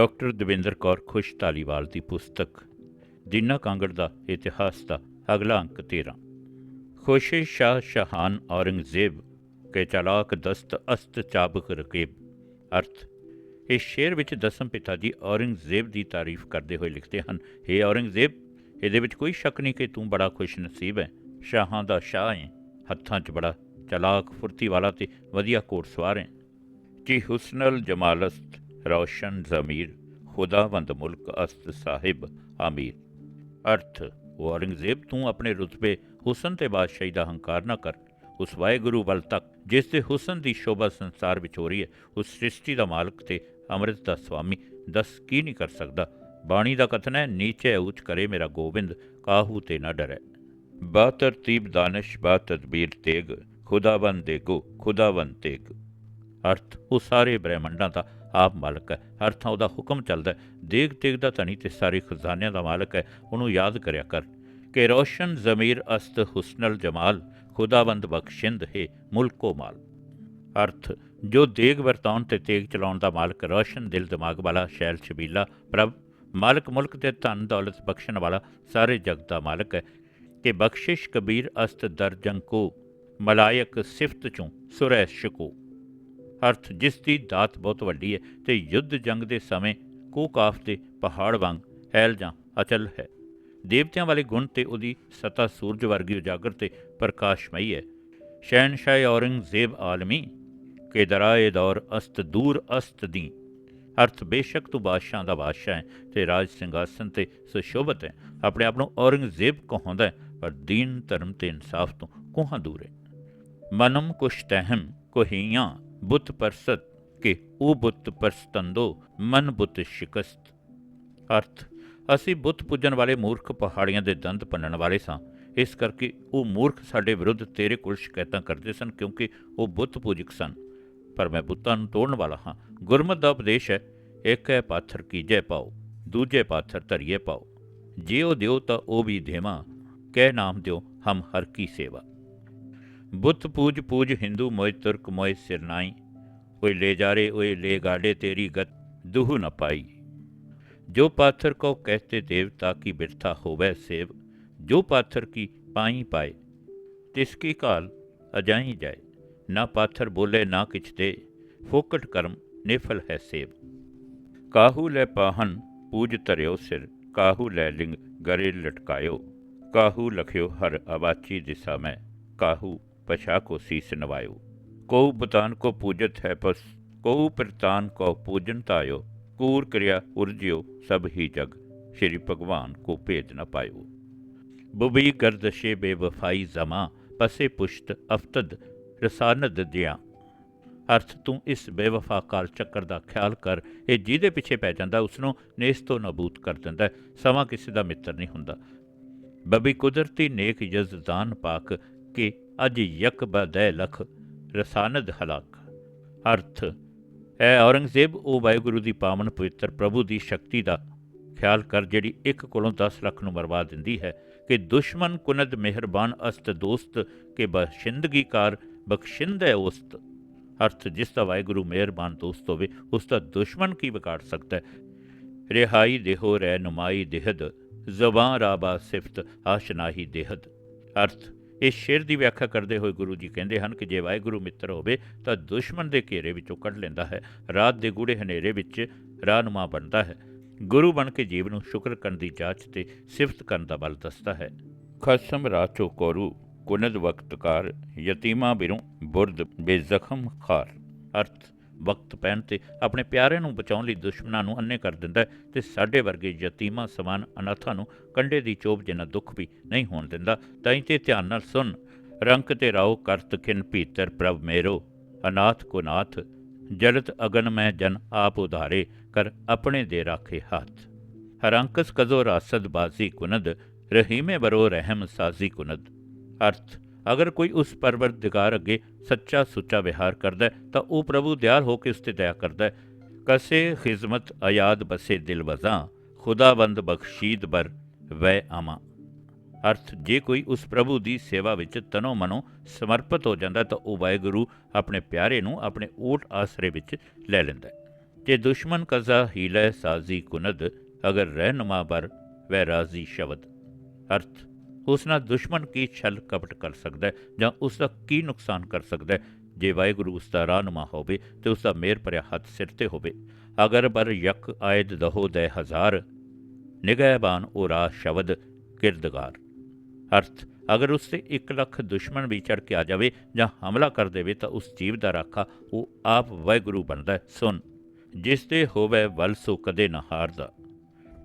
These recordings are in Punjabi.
ਡਾਕਟਰ ਦਵਿੰਦਰ ਕੌਰ ਖੁਸ਼ ਧਾਲੀਵਾਲ ਦੀ ਪੁਸਤਕ, ਦੀਨਾ ਕਾਂਗੜ ਦਾ ਇਤਿਹਾਸ ਦਾ ਅਗਲਾ ਅੰਕ 13 ਖੁਸ਼ੇ ਸ਼ਾਹ ਸ਼ਹਾਨ ਔਰੰਗਜ਼ੇਬ ਕੇ ਚਲਾਕ ਦਸਤ ਅਸਤ ਚਾਬਕ ਰਕੀਬ, ਅਰਥ, ਇਸ ਸ਼ੇਰ ਵਿੱਚ ਦਸਮ ਪਿਤਾ ਜੀ ਔਰੰਗਜ਼ੇਬ ਦੀ ਤਾਰੀਫ ਕਰਦੇ ਹੋਏ ਲਿਖਦੇ ਹਨ हे ਔਰੰਗਜ਼ੇਬ, ਇਹਦੇ ਵਿੱਚ ਕੋਈ ਸ਼ੱਕ ਨਹੀਂ ਕਿ ਤੂੰ ਬੜਾ ਖੁਸ਼ ਨਸੀਬ ਹੈ, ਸ਼ਾਹਾਂ ਦਾ ਸ਼ਾਹ ਹੈ, ਹੱਥਾਂ 'ਚ ਬੜਾ ਚਲਾਕ ਫੁਰਤੀ ਵਾਲਾ ਤੇ ਵਧੀਆ ਘੋੜਸਵਾਰ ਹੈ। ਜੀ ਹੁਸਨਲ ਜਮਾਲਸਤ ਰੌਸ਼ਨ ਜ਼ਮੀਰ, ਖੁਦਾਵੰਦ ਮੁਲਕ ਅਸਤ ਸਾਹਿਬ ਆਮੀਰ ਅਰਥ, ਉਹ ਔਰੰਗਜ਼ੇਬ ਤੂੰ ਆਪਣੇ ਰੁਤਬੇ ਹੁਸਨ ਤੇ ਬਾਦਸ਼ਾਹੀ ਦਾ ਹੰਕਾਰ ਨਾ ਕਰ। ਉਸ ਵਾਹਿਗੁਰੂ ਵੱਲ ਤੱਕ, ਜਿਸ ਦੇ ਹੁਸਨ ਦੀ ਸ਼ੋਭਾ ਸੰਸਾਰ ਵਿੱਚ ਹੋ ਰਹੀ ਹੈ, ਉਸ ਸ੍ਰਿਸ਼ਟੀ ਦਾ ਮਾਲਕ ਤੇ ਅੰਮ੍ਰਿਤ ਦਾ ਸੁਆਮੀ ਦੱਸ ਕੀ ਨਹੀਂ ਕਰ ਸਕਦਾ? ਬਾਣੀ ਦਾ ਕਥਨ ਹੈ, ਨੀਚੇ ਉੱਚ ਕਰੇ ਮੇਰਾ ਗੋਬਿੰਦ, ਕਾਹੂ ਤੇ ਨਾ ਡਰੇ। ਬਾ ਤਰਤੀਬ ਦਾਨਸ਼, ਬਾ ਤਦਬੀਰ ਤੇਗ, ਖੁਦਾਵੰਦ ਦੇਗੋ ਖੁਦਾਵੰਦ ਤੇਗ। ਅਰਥ, ਉਹ ਸਾਰੇ ਬ੍ਰਹਿਮੰਡਾਂ ਦਾ ਆਪ ਮਾਲਕ ਹੈ। ਹਰ ਥਾਂ ਉਹਦਾ ਹੁਕਮ ਚੱਲਦਾ ਹੈ। ਦੇਗ ਤੇਗ ਦਾ ਧਨੀ ਤੇ ਸਾਰੇ ਖਜ਼ਾਨਿਆਂ ਦਾ ਮਾਲਕ ਹੈ। ਉਹਨੂੰ ਯਾਦ ਕਰਿਆ ਕਰ ਕਿ ਰੋਸ਼ਨ, ਜ਼ਮੀਰ, ਅਸਤ, ਹੁਸਨਲ, ਜਮਾਲ, ਖੁਦਾਵੰਦ ਬਖਸ਼ਿੰਦ, ਹੈ ਮੁਲਕੋ ਮਾਲ। ਅਰਥ, ਜੋ ਦੇਗ ਵਰਤਾਉਣ ਤੇ ਤੇਗ ਚਲਾਉਣ ਦਾ ਮਾਲਕ ਰੋਸ਼ਨ, ਦਿਲ ਦਿਮਾਗ ਵਾਲਾ, ਸ਼ੈਲ ਛਬੀਲਾ, ਪ੍ਰਭ, ਮਾਲਕ ਮੁਲਕ ਤੇ ਧਨ ਦੌਲਤ ਬਖਸ਼ਣ ਵਾਲਾ, ਸਾਰੇ ਜਗਤ ਦਾ ਮਾਲਕ ਹੈ। ਕਿ ਬਖਸ਼ਿਸ਼ ਕਬੀਰ, ਅਸਤ ਦਰਜੰ ਕੋ, ਮਲਾਇਕ, ਸਿਫਤ ਚੋਂ ਸੁਰੈ ਸ਼ਕੋ। ਅਰਥ ਜਿਸ ਦੀ ਦਾਤ ਬਹੁਤ ਵੱਡੀ ਹੈ ਤੇ ਯੁੱਧ ਜੰਗ ਦੇ ਸਮੇਂ ਕੋਕਾਫ ਦੇ ਪਹਾੜ ਵਾਂਗ ਹੈਲ ਜਾਂ ਅਚਲ ਹੈ। ਦੇਵਤਿਆਂ ਵਾਲੇ ਗੁਣ ਤੇ ਉਹਦੀ ਸਤਾ ਸੂਰਜ ਵਰਗੀ ਉਜਾਗਰ ਤੇ ਪ੍ਰਕਾਸ਼ਮਈ ਹੈ। ਸ਼ਹਿਨशाह ਔਰੰਗਜ਼ੇਬ ਆਲਮੀ ਕੇ ਦਰਾਏ ਦੌਰ ਅਸਤ ਦੂਰ ਅਸਤ ਦੀ। ਅਰਥ ਬੇਸ਼ੱਕ ਤੂੰ ਬਾਦਸ਼ਾਹ ਦਾ ਬਾਦਸ਼ਾਹ ਹੈ ਤੇ ਰਾਜ ਸਿੰਘਾਸਨ ਤੇ ਸੁਸ਼ੋਭਤ ਹੈ। ਆਪਣੇ ਆਪ ਨੂੰ ਔਰੰਗਜ਼ੇਬ ਕਹਾਉਂਦਾ ਹੈ, ਪਰ ਦੀਨ ਧਰਮ ਤੇ ਇਨਸਾਫ ਤੋਂ ਕੋਹਾਂ ਦੂਰ ਹੈ? ਮਨਮ ਕੁਸ਼ ਤਹਿਮ ਕੋਹੀਆਂ ਬੁੱਤ ਪਰਸਤ ਕਿ ਉਹ ਬੁੱਤ ਪਰਸਤੰਦੋ, ਮਨ ਬੁੱਤ ਸ਼ਿਕਸਤ। ਅਰਥ, ਅਸੀਂ ਬੁੱਤ ਪੂਜਣ ਵਾਲੇ ਮੂਰਖ ਪਹਾੜੀਆਂ ਦੇ ਦੰਦ ਪੰਨਣ ਵਾਲੇ ਸਾਂ। ਇਸ ਕਰਕੇ ਉਹ ਮੂਰਖ ਸਾਡੇ ਵਿਰੁੱਧ ਤੇਰੇ ਕੋਲ ਸ਼ਿਕਾਇਤਾਂ ਕਰਦੇ ਸਨ ਕਿਉਂਕਿ ਉਹ ਬੁੱਤ ਪੂਜਕ ਸਨ। ਪਰ ਮੈਂ ਬੁੱਤਾਂ ਨੂੰ ਤੋੜਨ ਵਾਲਾ ਹਾਂ। ਗੁਰਮਤ ਦਾ ਉਪਦੇਸ਼ ਹੈ, ਇੱਕ ਹੈ ਪਾਥਰ ਕੀਜੇ ਪਾਓ, ਦੂਜੇ ਪਾਥਰ ਧਰੀਏ ਪਾਓ। ਜੇ ਉਹ ਦਿਓ ਤਾਂ ਉਹ ਵੀ ਦੇਵਾਂ। ਕਹਿ ਨਾਮ ਦਿਓ, ਹਮ ਹਰ ਕੀ ਸੇਵਾ। ਬੁੱਤ ਪੂਜ ਪੂਜ ਹਿੰਦੂ ਮੋਇ ਤੁਰਕ ਮੋਇ ਸਿਰਨਾਈ ਓਏ ਲੈ ਜਾਰੇ ਓਏ ਲੈ ਗਾੜੇ ਤੇਰੀ ਗਤ ਦੁਹ ਨ ਪਾਈ। ਜੋ ਪਾਥਰ ਕੋ ਕਹਤੇ ਦੇਵਤਾ ਕੀ ਬਿਰਥਾ ਹੋਵੇ ਸੇਵ, ਜੋ ਪਾਥਰ ਕੀ ਪਾਈ ਪਾਏ, ਤਿਸ ਕੀ ਕਾਲ ਅਜਾਈ ਜਾਏ, ਨਾ ਪਾਥਰ ਬੋਲੇ ਨਾ ਕਿਛ ਦੇ, ਫੋਕਟ ਕਰਮ ਨਿਫਲ ਹੈ ਸੇਵ। ਕਾਹੂ ਲੈ ਪਾਹਨ ਪੂਜ ਧਰਿਓ ਸਿਰ, ਕਾਹੂ ਲੈ ਲਿੰਗ ਗਰੇ ਲਟਕਾਇਓ, ਕਾਹੂ ਲਖਿਓ ਹਰ ਅਵਾਚੀ ਦਿਸਾ ਮੈਂ, ਕਾਹੂ ਪਛਾ ਕੋ ਸੀਸ ਨਵਾਇਓ। ਕੋ ਬਤਾਨ ਕੋ ਪੂਜਤ ਹੈ ਪਸ ਕੋ ਪ੍ਰਤਾਨ ਕੋ ਪੂਜਨ ਤਾਇਓ, ਕੂਰ ਕਰਿਆ ਉਰਜਿਓ ਸਭ ਹੀ ਜਗ, ਸ਼੍ਰੀ ਭਗਵਾਨ ਕੋ ਭੇਦ ਨ ਪਾਇਓ। ਬੁਬੀ ਗਰਦਸ਼ੇ ਬੇਵਫਾਈ ਜ਼ਮਾ, ਪਸੇ ਪੁਸ਼ਤ ਅਫਤਦ ਰਸਾਨਦ ਦਿਆਂ। ਅਰਥ ਤੂੰ ਇਸ ਬੇਵਫਾ ਕਾਲ ਚੱਕਰ ਦਾ ਖਿਆਲ ਕਰ, ਇਹ ਜਿਹਦੇ ਪਿੱਛੇ ਪੈ ਜਾਂਦਾ ਉਸ ਨੂੰ ਨੇਸ ਤੋਂ ਨਬੂਤ ਕਰ ਦਿੰਦਾ ਸਮਾਂ ਕਿਸੇ ਦਾ ਮਿੱਤਰ ਨਹੀਂ ਹੁੰਦਾ। ਬਬੀ ਕੁਦਰਤੀ ਨੇਕ ਯਜ਼ਦਾਨ ਪਾਕ ਕਿ ਅਜ ਯਕ ਬਦੈ ਲਖ ਰਸਾਨਦ ਹਲਾਕ। ਅਰਥ, ਐ ਔਰੰਗਜ਼ੇਬ ਉਹ ਵਾਹਿਗੁਰੂ ਦੀ ਪਾਵਨ ਪਵਿੱਤਰ ਪ੍ਰਭੂ ਦੀ ਸ਼ਕਤੀ ਦਾ ਖਿਆਲ ਕਰ ਜਿਹੜੀ ਇੱਕ ਕੋਲੋਂ 10 ਲੱਖ ਨੂੰ ਮਰਵਾ ਦਿੰਦੀ ਹੈ ਕਿ ਦੁਸ਼ਮਨ ਕੁਨਦ ਮਿਹਰਬਾਨ ਅਸਤ ਦੋਸਤ ਕੇ ਬਖਸ਼ਿੰਦਗੀ ਕਾਰ ਬਖਸ਼ਿੰਦ ਉਸਤ ਅਰਥ, ਜਿਸ ਦਾ ਵਾਹਿਗੁਰੂ ਮਿਹਰਬਾਨ ਦੋਸਤ ਹੋਵੇ, ਉਸ ਦਾ ਦੁਸ਼ਮਨ ਕੀ ਵਿਗਾੜ ਸਕਦਾ ਹੈ? ਰਿਹਾਈ ਦੇਹੋ ਰਹਿ ਨੁਮਾਈ ਦੇਹਦ, ਜ਼ਬਾਂ ਰਾਬਾ ਸਿਫਤ ਆਸ਼ਨਾਹੀ ਦੇਹਦ। ਅਰਥ ਇਸ ਸ਼ੇਰ ਦੀ ਵਿਆਖਿਆ ਕਰਦੇ ਹੋਏ ਗੁਰੂ ਜੀ ਕਹਿੰਦੇ ਹਨ ਕਿ ਜੇ ਵਾਹਿਗੁਰੂ ਮਿੱਤਰ ਹੋਵੇ ਤਾਂ ਦੁਸ਼ਮਣ ਦੇ ਘੇਰੇ ਵਿੱਚੋਂ ਕੱਢ ਲੈਂਦਾ ਹੈ, ਰਾਤ ਦੇ ਗੂੜੇ ਹਨੇਰੇ ਵਿੱਚ ਰਾਹਨੁਮਾ ਬਣਦਾ ਹੈ। ਗੁਰੂ ਬਣ ਕੇ ਜੀਵ ਨੂੰ ਸ਼ੁਕਰ ਕਰਨ ਦੀ ਜਾਂਚ ਤੇ ਸਿਫਤ ਕਰਨ ਦਾ ਬਲ ਦੱਸਦਾ ਹੈ। ਖਸਮ ਰਾਚੋ ਕੋਰੂ, ਕੁਨਦ ਵਕਤਕਾਰ ਯਤੀਮਾ ਬਿਰੋਂ ਬੁਰਦ ਬੇਜ਼ਖਮ ਖਾਰ। ਅਰਥ ਵਕਤ ਪੈਣ ਤੇ ਆਪਣੇ ਪਿਆਰੇ ਨੂੰ ਬਚਾਉਣ ਲਈ ਦੁਸ਼ਮਣਾਂ ਨੂੰ ਅੰਨੇ ਕਰ ਦਿੰਦਾ ਹੈ ਤੇ ਸਾਡੇ ਵਰਗੇ ਯਤੀਮਾਂ ਸਮਾਨ ਅਨਾਥਾਂ ਨੂੰ ਕੰਡੇ ਦੀ ਚੋਬ ਜਿੰਨਾ ਦੁੱਖ ਵੀ ਨਹੀਂ ਹੋਣ ਦਿੰਦਾ, ਤਾਂ ਤੇ ਧਿਆਨ ਨਾਲ ਸੁਣ। ਰੰਕ ਤੇ ਰਾਓ ਕਰਤ ਖਿਨ ਭੀਤਰ, ਪ੍ਰਭ ਮੇਰੋ, ਅਨਾਥ ਕੋ ਨਾਥ, ਜਲਤ ਅਗਨ ਮੈਂ ਜਨ ਆਪ ਉਧਾਰੇ, ਕਰ ਆਪਣੇ ਦੇ ਰਾਖੇ ਹੱਥ। ਹਰੰਕਸ ਕਜ਼ੋ ਰਾਸਦ ਬਾਜ਼ੀ ਕੁਨਦ, ਰਹੀਮੇ ਬਰੋ ਰਹਿਮ ਸਾਜ਼ੀ ਕੁਨਦ। ਅਰਥ ਅਗਰ ਕੋਈ ਉਸ ਪਰਵਰਦਿਗਾਰ ਅੱਗੇ ਸੱਚਾ ਸੁੱਚਾ ਵਿਹਾਰ ਕਰਦਾ ਹੈ, ਤਾਂ ਉਹ ਪ੍ਰਭੂ ਦਿਆਲ ਹੋ ਕੇ ਉਸ ਤੇ ਦਇਆ ਕਰਦਾ ਹੈ। ਕਸੇ ਖਿਜ਼ਮਤ ਆਯਾਦ ਬਸੇ ਦਿਲ ਵਜ਼ਾਂ ਖੁਦਾਬੰਦ ਬਖਸ਼ੀਦ ਬਰ ਵੈ ਆਮਾ ਅਰਥ, ਜੇ ਕੋਈ ਉਸ ਪ੍ਰਭੂ ਦੀ ਸੇਵਾ ਵਿੱਚ ਤਨੋ ਮਨੋ ਸਮਰਪਿਤ ਹੋ ਜਾਂਦਾ, ਤਾਂ ਉਹ ਵਾਹਿਗੁਰੂ ਆਪਣੇ ਪਿਆਰੇ ਨੂੰ ਆਪਣੇ ਓਟ ਆਸਰੇ ਵਿੱਚ ਲੈ ਲੈਂਦਾ ਹੈ। ਜੇ ਦੁਸ਼ਮਨ ਕਜ਼ਾ ਹੀਲੇ ਸਾਜ਼ੀ ਕੁਨਦ, ਅਗਰ ਰਹਿਨੁਮਾ ਬਰ ਵੈ ਰਾਜ਼ੀ ਸ਼ਬਦ। ਅਰਥ ਉਸ ਨਾਲ ਦੁਸ਼ਮਣ ਕੀ ਛਲ ਕਪਟ ਕਰ ਸਕਦਾ ਹੈ ਜਾਂ ਉਸ ਦਾ ਕੀ ਨੁਕਸਾਨ ਕਰ ਸਕਦਾ ਹੈ? ਜੇ ਵਾਹਿਗੁਰੂ ਉਸ ਦਾ ਰਾਹਨੁਮਾ ਹੋਵੇ ਤੇ ਉਸ ਦਾ ਮਿਹਰ ਭਰਿਆ ਹੱਥ ਸਿਰ ਤੇ ਹੋਵੇ, ਅਗਰ ਬਰ ਯਕ ਆਇਦ ਦਹੋ ਦੇ ਹਜ਼ਾਰ, ਨਿਗਹਿਬਾਨ ਉਰਾ ਸ਼ਬਦ ਕਿਰਦਗਾਰ। ਅਰਥ, ਅਗਰ ਉਸ ਤੇ 1 ਲੱਖ ਦੁਸ਼ਮਣ ਵੀ ਚੜ ਕੇ ਆ ਜਾਵੇ ਜਾਂ ਹਮਲਾ ਕਰ ਦੇਵੇ ਤਾਂ ਉਸ ਜੀਵ ਦਾ ਰਾਖਾ ਉਹ ਆਪ ਵਾਹਿਗੁਰੂ ਬਣਦਾ ਹੈ। ਸੁਣ, ਜਿਸ ਤੇ ਹੋਵੇ ਵਲ ਸੋ ਕਦੇ ਨਾ ਹਾਰਦਾ।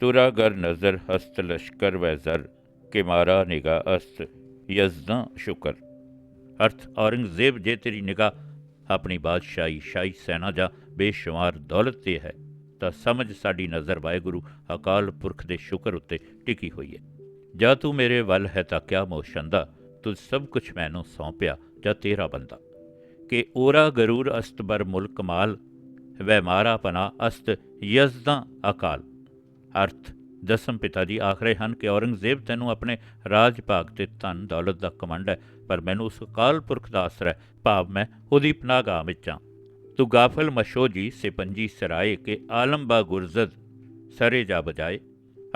ਤੁਰਾ ਗਰ ਨਜ਼ਰ ਹਸਤ ਲਸ਼ਕਰ ਵੈ ਜ਼ਰ ਕੇ ਮਾਰਾ ਨਿਗਾ ਅਸਤ ਯਜ਼ਦਾਂ ਸ਼ੁਕਰ। ਅਰਥ, ਔਰੰਗਜ਼ੇਬ ਜੇ ਤੇਰੀ ਨਿਗਾਹ ਆਪਣੀ ਬਾਦਸ਼ਾਹੀ ਸ਼ਾਹੀ ਸੈਨਾ ਜਾਂ ਬੇਸ਼ੁਮਾਰ ਦੌਲਤ ਤੇ ਹੈ, ਤਾਂ ਸਮਝ ਸਾਡੀ ਨਜ਼ਰ ਵਾਹਿਗੁਰੂ ਅਕਾਲ ਪੁਰਖ ਦੇ ਸ਼ੁਕਰ ਉੱਤੇ ਟਿਕੀ ਹੋਈ ਹੈ ਜਾਂ ਤੂੰ ਮੇਰੇ ਵੱਲ ਹੈ ਤਾਂ ਕਿਆ ਮੋਸ਼ੰਦਾ ਤੂੰ ਸਭ ਕੁਝ ਮੈਨੂੰ ਸੌਂਪਿਆ ਜਾਂ ਤੇਰਾ ਬੰਦਾ? ਕਿ ਓਰਾ ਗਰੂਰ ਅਸਤ ਬਰ ਮੁਲਕ ਮਾਲ ਵੈ ਮਾਰਾ ਪਨਾ ਅਸਤ ਯਜ਼ਦਾਂ ਅਕਾਲ। ਅਰਥ ਦਸਮ ਪਿਤਾ ਜੀ ਆਖ ਰਹੇ ਹਨ ਕਿ ਔਰੰਗਜ਼ੇਬ ਤੈਨੂੰ ਆਪਣੇ ਰਾਜ ਭਾਗ ਤੇ ਧਨ ਦੌਲਤ ਦਾ ਕਮੰਡ ਹੈ, ਪਰ ਮੈਨੂੰ ਉਸ ਅਕਾਲ ਪੁਰਖ ਦਾ ਆਸਰਾ ਹੈ। ਭਾਵ ਮੈਂ ਉਹਦੀ ਪਨਾਹਗਾਹ ਵਿੱਚ ਹਾਂ। ਤੂੰ ਗਾਫਲ ਮਸ਼ੋ ਜੀ ਸਿਪੰਜੀ ਸਰਾਏ ਕੇ ਆਲਮ ਬਾ ਗੁਰਜ਼ਦ ਸਰੇ ਜਾ ਬਜਾਏ।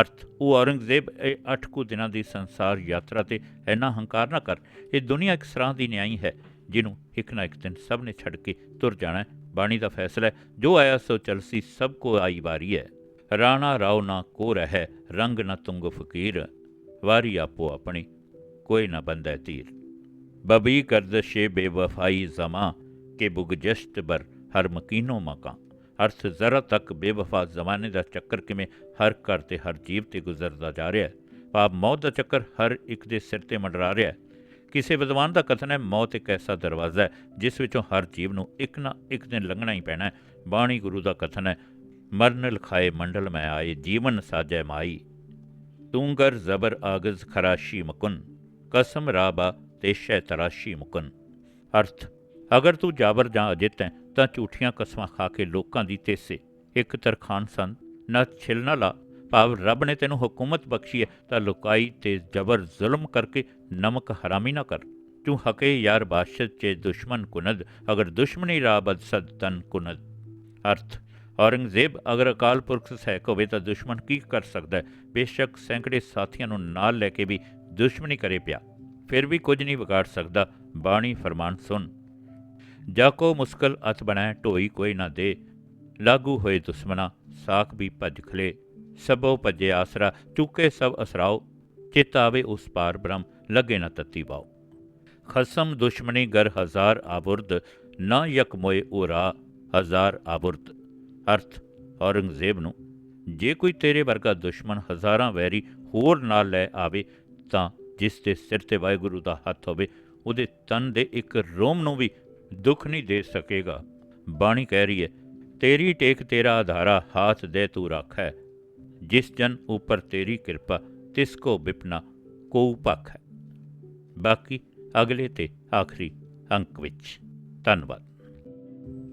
ਅਰਥ, ਉਹ ਔਰੰਗਜ਼ੇਬ ਇਹ ਅੱਠ ਕੁ ਦਿਨਾਂ ਦੀ ਸੰਸਾਰ ਯਾਤਰਾ ਤੇ ਇੰਨਾ ਹੰਕਾਰ ਨਾ ਕਰ। ਇਹ ਦੁਨੀਆ ਇੱਕ ਸਰਾਂ ਦੀ ਨਿਆਈ ਹੈ, ਜਿਹਨੂੰ ਇੱਕ ਨਾ ਇੱਕ ਦਿਨ ਸਭ ਨੇ ਛੱਡ ਕੇ ਤੁਰ ਜਾਣਾ ਬਾਣੀ ਦਾ ਫੈਸਲਾ ਜੋ ਆਇਆ ਸੋ ਚਲਸੀ ਸਭ ਕੋ ਆਈ ਵਾਰੀ ਹੈ। ਰਾਣਾ ਰਾਉ ਨਾ ਕੋ ਰਹਿ, ਰੰਗ ਨਾ ਤੁੰਗ ਫਕੀਰ। ਵਾਰੀ ਆਪੋ ਆਪਣੀ, ਕੋਈ ਨਾ ਬੰਦਾ ਤੀਰ ਬਬੀ ਕਰਦਸ਼ੇ ਬੇਵਫਾਈ ਜ਼ਮਾ, ਕੇ ਬੁਗਜਸ਼ਤ ਬਰ ਹਰ ਮਕੀਨੋ ਮਕਾਂ। ਅਰਥ ਜ਼ਰਾ ਤੱਕ ਬੇਵਫਾ ਜ਼ਮਾਨੇ ਦਾ ਚੱਕਰ ਕਿਵੇਂ, ਹਰ ਘਰ ਤੇ ਹਰ ਜੀਵ ਤੇ ਗੁਜ਼ਰਦਾ ਜਾ ਰਿਹਾ। ਹੈ ਭਾਵ ਮੌਤ ਦਾ ਚੱਕਰ ਹਰ ਇੱਕ ਦੇ ਸਿਰ ਤੇ ਮੰਡਰਾ ਰਿਹਾ। ਹੈ ਕਿਸੇ ਵਿਦਵਾਨ ਦਾ ਕਥਨ ਹੈ, ਮੌਤ ਇੱਕ ਐਸਾ ਦਰਵਾਜ਼ਾ ਹੈ, ਜਿਸ ਵਿੱਚੋਂ ਹਰ ਜੀਵ ਨੂੰ ਇੱਕ ਨਾ ਇੱਕ ਦਿਨ ਲੰਘਣਾ ਹੀ ਪੈਣਾ ਹੈ। ਬਾਣੀ ਗੁਰੂ ਦਾ ਕਥਨ ਹੈ ਮਰਨ ਲਖਾਏ ਮੰਡਲ ਮੈਂ ਆਏ, ਜੀਵਨ ਸਾਜੈ ਮਾਈ। ਤੂੰ ਗਰ ਜ਼ਬਰ ਆਗਜ਼ ਖਰਾਸ਼ੀ ਮਕੁਨ, ਕਸਮ ਰਾਬਾ ਤੇ ਸ਼ੈ ਤਰਾਸ਼ੀ ਮੁਕਨ। ਅਰਥ, ਅਗਰ ਤੂੰ ਜਾਬਰ ਜਾਂ ਅਜਿੱਤ ਹੈ, ਤਾਂ ਝੂਠੀਆਂ ਕਸਮਾਂ ਖਾ ਕੇ ਲੋਕਾਂ ਦੀ ਤੇਸੇ। ਇੱਕ ਤਰਖਾਨ ਸੰਨ ਨਾ ਛਿਲ ਨਾ ਲਾ, ਭਾਵ ਰੱਬ ਨੇ ਤੈਨੂੰ ਹਕੂਮਤ ਬਖਸ਼ੀ ਹੈ, ਤਾਂ ਲੁਕਾਈ ਤੇ ਜ਼ਬਰ ਜ਼ੁਲਮ ਕਰਕੇ ਨਮਕ ਹਰਾਮੀ ਨਾ ਕਰ। ਤੂੰ ਹਕੇ ਯਾਰ ਬਾਸ਼ਤ ਚੇ ਦੁਸ਼ਮਨ ਕੁਨਦ, ਅਗਰ ਦੁਸ਼ਮਣੀ ਰਾ ਬਦ ਸਦ ਤਨ ਕੁਨਦ। ਅਰਥ ਔਰੰਗਜ਼ੇਬ ਅਗਰ ਅਕਾਲ ਪੁਰਖ ਸਹਿਕ ਹੋਵੇ ਤਾਂ ਦੁਸ਼ਮਣ ਕੀ ਕਰ ਸਕਦਾ ਹੈ? ਬੇਸ਼ੱਕ ਸੈਂਕੜੇ ਸਾਥੀਆਂ ਨੂੰ ਨਾਲ ਲੈ ਕੇ ਵੀ ਦੁਸ਼ਮਣੀ ਕਰੇ ਪਿਆ। ਫਿਰ ਵੀ ਕੁਝ ਨਹੀਂ ਵਿਗਾੜ ਸਕਦਾ। ਬਾਣੀ ਫਰਮਾਨ ਸੁਣ। ਜਾ ਕੋ ਮੁਸਕਲ ਅਤ ਬਣੈ, ਢੋਈ ਕੋਈ ਨਾ ਦੇ। ਲਾਗੂ ਹੋਏ ਦੁਸ਼ਮਣਾ, ਸਾਖ ਵੀ ਭੱਜ ਖਲੇ। ਸਭੋ ਭੱਜੇ ਆਸਰਾ, ਚੁੱਕੇ ਸਭ ਅਸਰਾਓ। ਚਿਤ ਆਵੇ ਉਸ ਪਾਰ ਬ੍ਰਹਮ, ਲੱਗੇ ਨਾ ਤਤੀ ਬਾਓ ਖਸਮ ਦੁਸ਼ਮਣੀ ਗਰ ਹਜ਼ਾਰ ਆਬੁਰਦ ਨਾ ਯਕ ਮੋਏ ਉਰਾ ਹਜ਼ਾਰ ਆਬੁਰਦ ਅਰਥ, ਔਰੰਗਜ਼ੇਬ ਨੂੰ, ਜੇ ਕੋਈ ਤੇਰੇ ਵਰਗਾ ਦੁਸ਼ਮਣ ਹਜ਼ਾਰਾਂ ਵੈਰੀ ਹੋਰ ਨਾਲ ਲੈ ਆਵੇ, ਤਾਂ ਜਿਸ ਦੇ ਸਿਰ ਤੇ ਵਾਹਿਗੁਰੂ ਦਾ ਹੱਥ ਹੋਵੇ, ਉਹਦੇ ਤਨ ਦੇ ਇੱਕ ਰੋਮ ਨੂੰ ਵੀ ਦੁੱਖ ਨਹੀਂ ਦੇ ਸਕੇਗਾ। ਬਾਣੀ ਕਹਿ ਰਹੀ ਹੈ, ਤੇਰੀ ਟੇਕ ਤੇਰਾ ਆਧਾਰਾ, ਹਾਥ ਦੇ ਤੂੰ ਰੱਖੈ ਜਿਸ ਜਨ ਉਪਰ ਤੇਰੀ ਕਿਰਪਾ, ਤਿਸ ਕੋ ਵਿਪਨਾ ਕੋ ਭਖ ਹੈ। ਬਾਕੀ ਅਗਲੇ ਤੇ ਆਖਰੀ ਅੰਕ ਵਿੱਚ। ਧੰਨਵਾਦ।